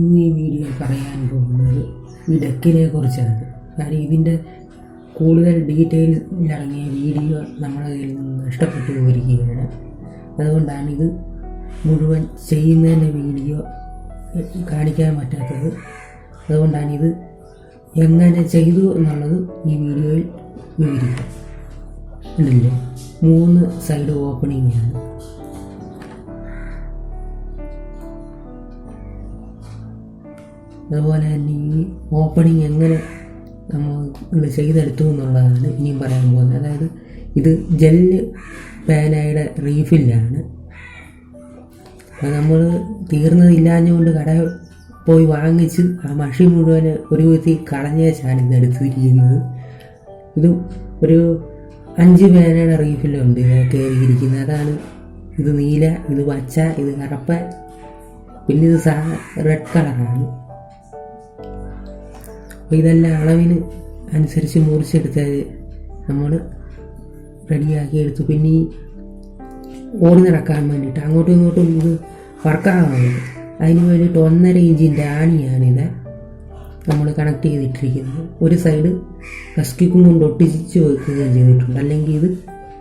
ഇന്ന് ഈ വീഡിയോ പറയാൻ പോകുന്നത് ഈ ഡെക്കിനെ കുറിച്ചാണ്. കാര്യം ഇതിന്റെ കൂടുതൽ ഡീറ്റെയിൽസ് അടങ്ങിയ വീഡിയോ നമ്മുടെ കയ്യിൽ നിന്ന് നഷ്ടപ്പെട്ടു പോയിരിക്കുകയാണ്. അതുകൊണ്ടാണ് ഇത് മുഴുവൻ ചെയ്യുന്നതിന്റെ വീഡിയോ കാണിക്കാൻ പറ്റാത്തത്. അതുകൊണ്ടാണ് ഇത് എങ്ങനെ ചെയ്തു എന്നുള്ളത് ഈ വീഡിയോയിൽ വിവരിക്കുക ഉണ്ടല്ലോ മൂന്ന് സൈഡ് ഓപ്പണിംഗ് ആണ്. അതുപോലെ തന്നെ ഈ ഓപ്പണിങ് എങ്ങനെ നമ്മൾ ചെയ്തെടുത്തു എന്നുള്ളതാണ് ഇനിയും പറയാൻ പോകുന്നത്. അതായത് ഇത് ജെല്ല് പേനയുടെ റീഫില്ലാണ് നമ്മൾ തീർന്നതില്ലാഞ്ഞുകൊണ്ട് കട പോയി വാങ്ങിച്ച് ആ മഷി മുഴുവൻ ഒരു വിധത്തിൽ കളഞ്ഞേച്ചാണ് ഇത് എടുത്തിരിക്കുന്നത്. ഇത് ഒരു അഞ്ച് പേനയുടെ റീഫിലുണ്ട് ഇത് കയറിയിരിക്കുന്നത്. അതാണ് ഇത് നീല ഇത് പച്ച ഇത് കറുപ്പ. പിന്നെ ഇത് സാ റെഡ് കളറാണ് അപ്പോൾ ഇതെല്ലാം അളവിന് അനുസരിച്ച് മുറിച്ചെടുത്ത് നമ്മൾ റെഡിയാക്കി എടുത്തു. പിന്നെ ഈ ഓടി നടക്കാൻ വേണ്ടിയിട്ട് അങ്ങോട്ടും ഇങ്ങോട്ടും ഇത് വർക്കാകാറുണ്ട് അതിന് വേണ്ടിയിട്ട് ഒന്നര ഇഞ്ചിന്റെ ആണിയാണിത് നമ്മൾ കണക്ട് ചെയ്തിട്ടിരിക്കുന്നത്. ഒരു സൈഡ് കസ്കിക്കും കൊണ്ട് ഒട്ടിച്ച് വെക്കുകയും ചെയ്തിട്ടുണ്ട്. അല്ലെങ്കിൽ ഇത്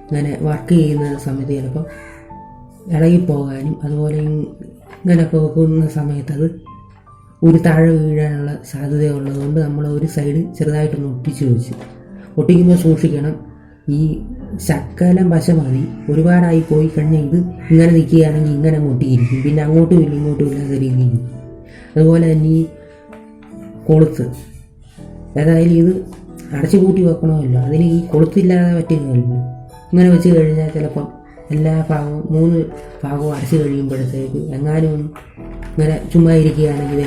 ഇങ്ങനെ വർക്ക് ചെയ്യുന്ന സമയത്ത് ചിലപ്പോൾ ഇളകിപ്പോകാനും അതുപോലെ ഇങ്ങനെ പോകുന്ന സമയത്ത് അത് ഒരു താഴെ വീഴാനുള്ള സാധ്യത ഉള്ളതുകൊണ്ട് നമ്മൾ ഒരു സൈഡ് ചെറുതായിട്ടൊന്ന് ഒട്ടിച്ച് വെച്ച്. ഒട്ടിക്കുമ്പോൾ സൂക്ഷിക്കണം. ഈ ശക്കലം പശ മതി ഒരുപാടായി പോയി കഴിഞ്ഞാൽ ഇത് ഇങ്ങനെ നിൽക്കുകയാണെങ്കിൽ ഇങ്ങനെ മുട്ടിയിരിക്കും പിന്നെ അങ്ങോട്ടും ഇല്ല ഇങ്ങോട്ടും ഇല്ലാത്ത രീതിയിൽ. അതുപോലെ തന്നെ ഈ കൊളുത്ത്. ഏതായാലും ഇത് അടച്ചു കൂട്ടി വെക്കണമല്ലോ. അതിന് ഈ കൊളുത്തില്ലാതെ പറ്റുകയല്ലോ ഇങ്ങനെ വെച്ച് കഴിഞ്ഞാൽ ചിലപ്പം എല്ലാ ഭാഗവും മൂന്ന് ഭാഗവും അടച്ചു കഴിയുമ്പോഴത്തേക്ക് എങ്ങാനും ഇങ്ങനെ ചുമ്മാ ഇരിക്കുകയാണെങ്കിൽ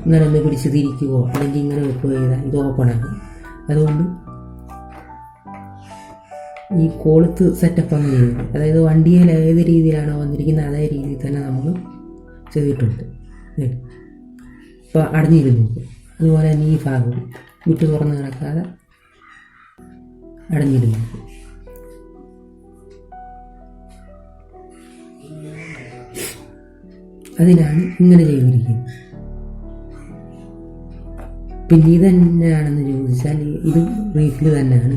ഇങ്ങനെ ഒന്ന് പിടിച്ച് തിരിക്കുകയോ അല്ലെങ്കിൽ ഇങ്ങനെ വെക്കുകയോ ചെയ്താൽ ഇത് ഓപ്പണാണ് അതുകൊണ്ട് ഈ കോളത്ത് സെറ്റപ്പ് ഒന്നും ചെയ്യുന്നത് അതായത് വണ്ടിയിൽ ഏത് രീതിയിലാണോ വന്നിരിക്കുന്നത് അതേ രീതിയിൽ തന്നെ നമ്മൾ ചെയ്തിട്ടുണ്ട്. ഇപ്പോൾ അടഞ്ഞിരുന്നു അതുപോലെ തന്നെ ഈ ഭാഗം വിട്ടു തുറന്ന് കിടക്കാതെ അടഞ്ഞിരുന്നു അതിനാണ് ഇങ്ങനെ ചെയ്തിരിക്കുന്നത്. പിന്നെ ഇതെന്നാണെന്ന് ചോദിച്ചാൽ ഇതും റീഫിൽ തന്നെയാണ്.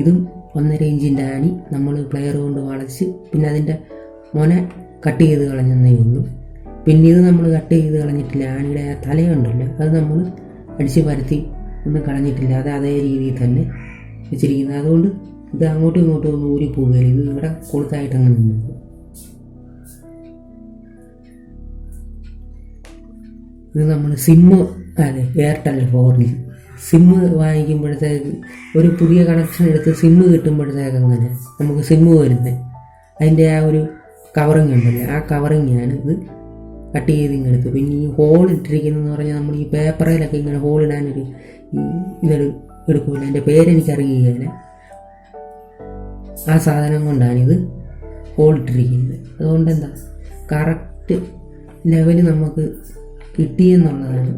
ഇതും ഒന്നര ഇഞ്ചിന്റെ ആണി നമ്മൾ പ്ലെയർ കൊണ്ട് വളച്ച് പിന്നെ അതിന്റെ മൊന കട്ട് ചെയ്ത് കളഞ്ഞെന്നേ ഉള്ളൂ. പിന്നെ ഇത് നമ്മൾ കട്ട് ചെയ്ത് കളഞ്ഞിട്ടില്ല ആണിയുടെ ആ തലയുണ്ടല്ലോ അത് നമ്മൾ അടിച്ച് പരത്തി ഒന്ന് കളഞ്ഞിട്ടില്ല. അത് അതേ രീതിയിൽ തന്നെ വെച്ചിരിക്കുന്നത്. അതുകൊണ്ട് ഇത് അങ്ങോട്ടും ഇങ്ങോട്ടും ഒന്ന് ഊരി പോവുകയാണ് ഇത് ഇവിടെ കൊടുത്തായിട്ട് അങ്ങനെ നിന്നു ഇത് നമ്മൾ സിമ്മ് ആണ് എയർടെൽ ഫോർ ജി സിമ്മ് വാങ്ങിക്കുമ്പോഴത്തേക്ക് ഒരു പുതിയ കണക്ഷൻ എടുത്ത് സിമ്മ് കിട്ടുമ്പോഴത്തേക്ക് അങ്ങനെ നമുക്ക് സിമ്മ് വരുന്നത് അതിന്റെ ആ ഒരു കവറിങ് ഉണ്ടല്ലേ ആ കവറിങ്ങാണ് ഇത് കട്ട് ചെയ്ത് ഇങ്ങനെ എടുത്തു പിന്നെ ഈ ഹോൾ ഇട്ടിരിക്കുന്നതെന്ന് പറഞ്ഞാൽ നമ്മൾ ഈ പേപ്പറിലൊക്കെ ഇങ്ങനെ ഹോൾ ഇടാനൊരു ഈ ഇതെടു എടുക്കില്ല എന്റെ പേരെനിക്കറിയുകയില്ല ആ സാധനം കൊണ്ടാണിത് ഹോൾ ഇട്ടിരിക്കുന്നത്. അതുകൊണ്ട് എന്താ കറക്റ്റ് ലെവൽ നമുക്ക് കിട്ടിയെന്നുള്ളതാണ്.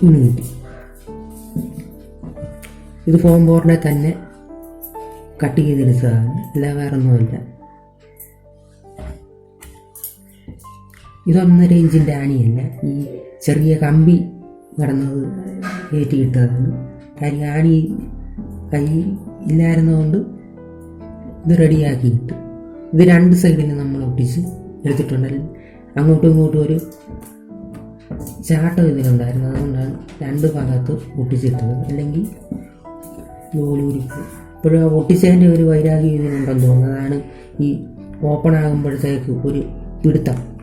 കിട്ടി ഇത് ഫോം ബോർഡിനെ തന്നെ കട്ട് ചെയ്തെടുത്തതാണ്. അല്ല വേറെ ഒന്നുമല്ല ഇതൊന്നര ഇഞ്ചിന്റെ ആണിയല്ല. ഈ ചെറിയ കമ്പി കടന്നത് കയറ്റിയിട്ടതാണ് കാര്യം ആണി കൈ ഇല്ലായിരുന്നതുകൊണ്ട് ഇത് റെഡിയാക്കി കിട്ടും ഇത് രണ്ട് സൈഡിൽ നമ്മൾ ഒട്ടിച്ച് എടുത്തിട്ടുണ്ട് അങ്ങോട്ടും ഇങ്ങോട്ടും ഒരു ചാട്ടം ഇതിലുണ്ടായിരുന്നു. അതുകൊണ്ടാണ് രണ്ട് ഭാഗത്ത് ഒട്ടിച്ചിട്ടത്. അല്ലെങ്കിൽ ജോലൂരിക്ക് ഇപ്പോഴും ആ ഒട്ടിച്ചതിന്റെ ഒരു വൈരാഗ്യം ഇതിനുണ്ടെന്ന് തോന്നുന്നു. അതാണ് ഈ ഓപ്പൺ ആകുമ്പോഴത്തേക്ക് ഒരു പിടുത്തം.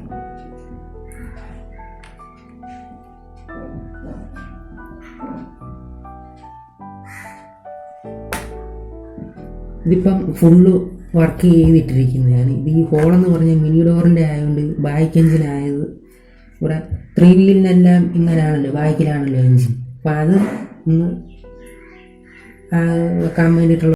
ഇതിപ്പം ഫുള്ള് വർക്ക് ചെയ്തിട്ടിരിക്കുന്നതാണ് ഇത് ഈ ഹോളെന്ന് പറഞ്ഞാൽ മിനി ഡോറിന്റെ ആയതുകൊണ്ട് ബാക്ക് എഞ്ചിനായത് ഇവിടെ ത്രീ വീലിനെല്ലാം ഇങ്ങനെയാണല്ലോ ബാക്കിലാണല്ലോ എഞ്ചിൻ അപ്പം അത് ഒന്ന് വെക്കാൻ വേണ്ടിയിട്ടുള്ള